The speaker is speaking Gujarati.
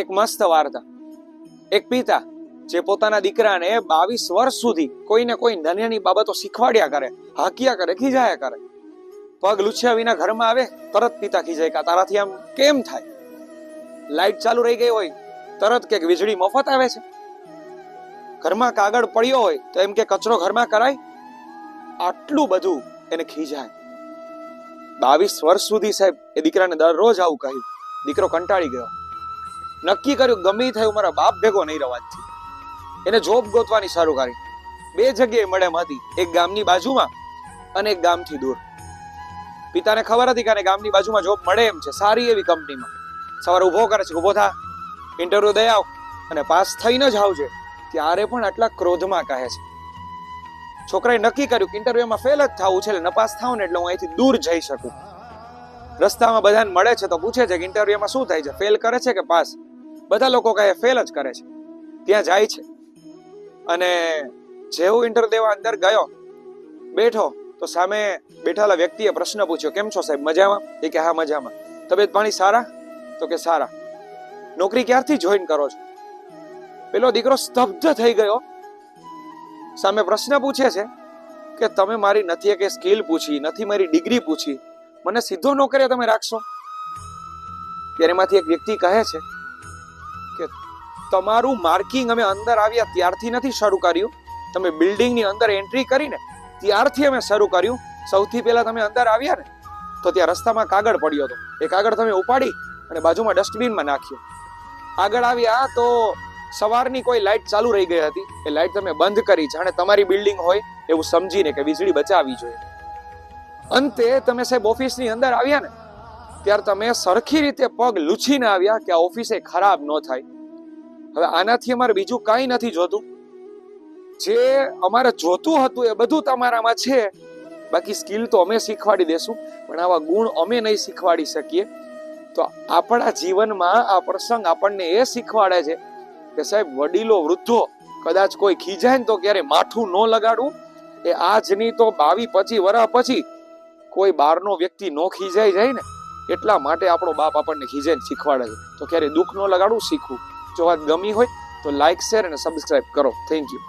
એક મસ્ત વાર્તા. એક પિતા જે પોતાના દીકરાને બાવીસ વર્ષ સુધી કોઈને કોઈ નાની બાબતો શીખવાડ્યા કરે, હાકિયા કરે, ખીજાયા કરે. પગ લૂછ્યા વિના ઘરમાં આવે, તરત પિતા ખીજાય કા તારાથી આમ કેમ થાય? લાઈટ ચાલુ રહી ગઈ હોય, તરત કે વીજળી મફત આવે છે. ઘરમાં કાગળ પડ્યો હોય, તો એમ કે કચરો ઘરમાં કરાય. આટલું બધું એને ખીજાય. બાવીસ વર્ષ સુધી સાહેબ એ દીકરાને દરરોજ આવું કહ્યું. દીકરો કંટાળી ગયો. નક્કી કર્યું, ગમે થયું મારા બાપ ભેગો નહીં રવાજથી. એને જોબ ગોતવાની શરૂ કરી. બે જગ્યાએ મળે હતી, એક ગામની બાજુમાં અને એક ગામથી દૂર. પિતાને ખબર હતી કે ગામની બાજુમાં જોબ મળે એમ છે, સારી એવી કંપનીમાં. સવારે ઊભો કરે છે, ઊભો થા. ઇન્ટરવ્યુ દઈ આવ અને પાસ થઈને જ આવજે. ત્યારે પણ આટલા ક્રોધમાં કહે છે. છોકરાએ નક્કી કર્યું કે ઇન્ટરવ્યુમાં ફેલ જ થવું છે નપાસ થાવ ને એટલે હું અહીંથી દૂર જઈ શકું. રસ્તામાં બધાને મળે છે તો પૂછે છે કે ઇન્ટરવ્યુમાં શું થાય છે? ફેલ કરે છે કે પાસ? બધા લોકો કહે ફેલ જ કરે છે. ત્યાં જાય છે. અને જેવું ઇન્ટરવ્યુ દેવા અંદર ગયો, બેઠો, તો સામે બેઠેલા વ્યક્તિએ પ્રશ્ન પૂછ્યો, કેમ છો સાહેબ, મજામાં? એ કે, હા, મજામાં. તબિયત પાણી સારા? તો કે, સારા. નોકરી ક્યારથી જોઈન કરો છો? પેલો દીકરો સ્તબ્ધ થઈ ગયો. સામે પ્રશ્ન પૂછે છે કે, તમે મારી નથી કે સ્કિલ પૂછી, નથી મારી ડિગ્રી પૂછી. મને સીધો નોકરીએ તમે રાખશો? ત્યારે એમાંથી એક વ્યક્તિ કહે છે તમારું માર્કિંગ અમે અંદર આવ્યા ત્યારથી નથી શરૂ કર્યું. તમે બિલ્ડિંગની અંદર એન્ટ્રી કરીને ત્યારથી અમે શરૂ કર્યું. સૌથી પહેલા તમે અંદર આવ્યા ને, તો ત્યાં રસ્તામાં કાગળ પડ્યો હતો. એ કાગળ તમે ઉપાડી અને બાજુમાં ડસ્ટબિનમાં નાખ્યો. આગળ આવ્યા તો સવારની કોઈ લાઇટ ચાલુ રહી ગઈ હતી. એ લાઇટ તમે બંધ કરી. જાણે તમારી બિલ્ડિંગ હોય એવું સમજીને કે વીજળી બચાવવી જોઈએ. અંતે તમે સાહેબ ઓફિસની અંદર આવ્યા ને, ત્યારે તમે સરખી રીતે પગ લૂછીને આવ્યા કે આ ઓફિસે ખરાબ ન થાય. હવે આનાથી અમારે બીજું કાંઈ નથી જોતું. જે અમારે જોતું હતું એ બધું તમારામાં છે. બાકી સ્કિલ તો અમે શીખવાડી દેશું, પણ આવા ગુણ અમે નહીં શીખવાડી શકીએ. તો આપણા જીવનમાં આ પ્રસંગ આપણને એ શીખવાડે છે કે સાહેબ, વડીલો, વૃદ્ધો, કદાચ કોઈ ખીજાય ને તો ક્યારે માથું ન લગાડવું. એ આજની તો બાવી પચી વર્ષ પછી કોઈ બહારનો વ્યક્તિ નો ખીજાઈ જાય ને, એટલા માટે આપણો બાપ આપણને ખીજાઈને શીખવાડે છે. તો ક્યારે દુઃખ ન લગાડવું, શીખવું. જો વાત ગમી હોય તો લાઇક શેર અને સબસ્ક્રાઇબ કરો. Thank you